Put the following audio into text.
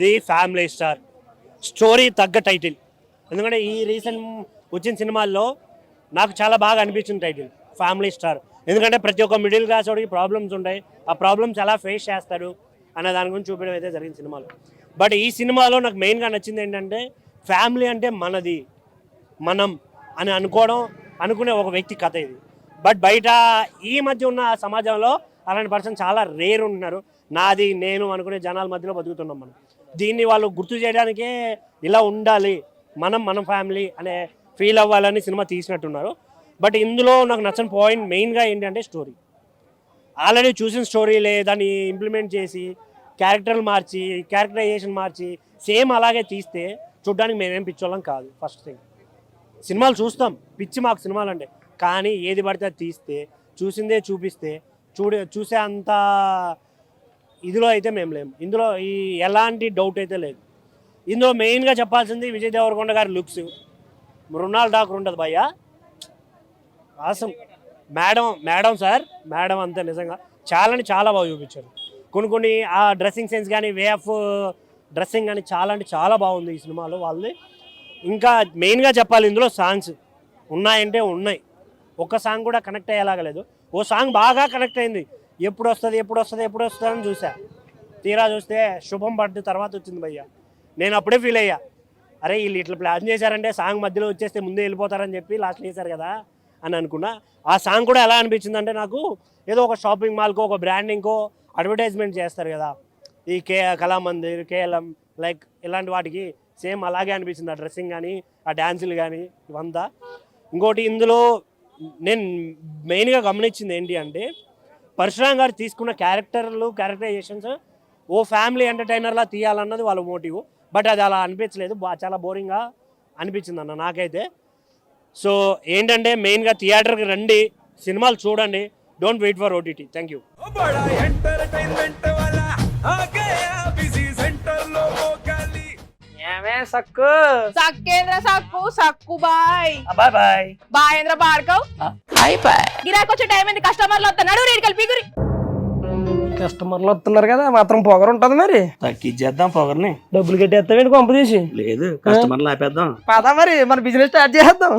The family star. Story తగ్గ title. ఎందుకంటే ఈ రీసెంట్ వచ్చిన సినిమాల్లో నాకు చాలా బాగా అనిపించింది టైటిల్ ఫ్యామిలీ స్టార్. ఎందుకంటే ప్రతి ఒక్క మిడిల్ క్లాస్ వాడికి ప్రాబ్లమ్స్ ఉంటాయి. ఆ ప్రాబ్లమ్స్ ఎలా ఫేస్ చేస్తాడు అనే దాని గురించి చూపించడం అయితే జరిగింది సినిమాలో. బట్ ఈ సినిమాలో నాకు మెయిన్గా నచ్చింది ఏంటంటే ఫ్యామిలీ అంటే మనది మనం అని అనుకోవడం అనుకునే ఒక వ్యక్తి కథ ఇది. బట్ బయట ఈ మధ్య ఉన్న సమాజంలో అలాంటి పర్సన్ చాలా రేర్ ఉంటున్నారు. నాది నేను అనుకునే జనాల మధ్యలో బతుకుతున్నాం మనం. దీన్ని వాళ్ళు గుర్తు చేయడానికే ఇలా ఉండాలి మనం మన ఫ్యామిలీ అనే ఫీల్ అవ్వాలని సినిమా తీసినట్టున్నారు. బట్ ఇందులో నాకు నచ్చని పాయింట్ మెయిన్గా ఏంటంటే స్టోరీ. ఆల్రెడీ చూసిన స్టోరీలే దాన్ని ఇంప్లిమెంట్ చేసి క్యారెక్టర్లు మార్చి క్యారెక్టరైజేషన్ మార్చి సేమ్ అలాగే తీస్తే చూడ్డానికి మేమేం పిచ్చోళ్ళం కాదు ఫస్ట్ థింగ్. సినిమాలు చూస్తాం పిచ్చి మాకు సినిమాలు అంటే కానీ ఏది పడితే అది తీస్తే చూసిందే చూపిస్తే చూడే చూసే అంత ఇదిలో అయితే మేము లేము. ఇందులో ఈ ఎలాంటి డౌట్ అయితే లేదు. ఇందులో మెయిన్గా చెప్పాల్సింది విజయ్ దేవరకొండ గారి లుక్స్ మృణాల్ ఠాకూర్ ఉంటుంది భయ్య. Awesome madam madam sir madam అంతే నిజంగా. చాలా అంటే చాలా బాగా చూపించారు. కొన్ని కొన్ని ఆ డ్రెస్సింగ్ సెన్స్ కానీ వే ఆఫ్ డ్రెస్సింగ్ కానీ చాలా అంటే చాలా బాగుంది ఈ సినిమాలో వాళ్ళది. ఇంకా మెయిన్గా చెప్పాలి ఇందులో సాంగ్స్ ఉన్నాయంటే ఉన్నాయి. ఒక్క సాంగ్ కూడా కనెక్ట్ అయ్యేలాగా లేదు. ఓ సాంగ్ బాగా కనెక్ట్ అయింది. ఎప్పుడు వస్తుంది ఎప్పుడు వస్తుంది ఎప్పుడు వస్తుంది అని చూసా. తీరా చూస్తే శుభం పడ్డ తర్వాత వచ్చింది భయ్య. నేను అప్పుడే ఫీల్ అయ్యా. అరే వీళ్ళు ఇట్లా ప్లాన్ చేశారంటే సాంగ్ మధ్యలో వచ్చేస్తే ముందే వెళ్ళిపోతారని చెప్పి లాస్ట్ చేశారు కదా అని అనుకున్నా. ఆ సాంగ్ కూడా ఎలా అనిపించింది అంటే నాకు ఏదో ఒక షాపింగ్ మాల్కో ఒక బ్రాండింగ్కో అడ్వర్టైజ్మెంట్ చేస్తారు కదా. ఈ కే కళామందిర్ కేఎల్ఎం లైక్ ఇలాంటి వాటికి సేమ్ అలాగే అనిపించింది. ఆ డ్రెస్సింగ్ కానీ ఆ డ్యాన్సులు కానీ ఇవంతా. ఇంకోటి ఇందులో నేను మెయిన్గా గమనించింది ఏంటి అంటే పరశురామ్ గారు తీసుకున్న క్యారెక్టర్లు క్యారెక్టరైజేషన్స్ ఓ ఫ్యామిలీ ఎంటర్టైనర్లా తీయాలన్నది వాళ్ళ మోటివ్ బట్ అది అలా అనిపించలేదు. చాలా బోరింగ్గా అనిపించింది అన్న నాకైతే. సో ఏంటంటే మెయిన్గా థియేటర్కి రండి సినిమాలు చూడండి don't wait for OTT thank you సక్కు? సక్కు సక్కు bye. Bye bye bye bye Bhargav గిరాకి వచ్చే టైం ఏంది? కస్టమర్లు వస్తున్నాడు రేడికి కలిపి గురి కస్టమర్లు వస్తున్నారు కదా మాత్రం పొగరు ఉంటది మరి. తగ్గించేద్దాం పొగర్ని. డబ్బులు కట్టేస్తావేంటి కొంప తీసి? లేదు కస్టమర్లు ఆపేద్దాం పదా మరి మన బిజినెస్ స్టార్ట్ చేద్దాం.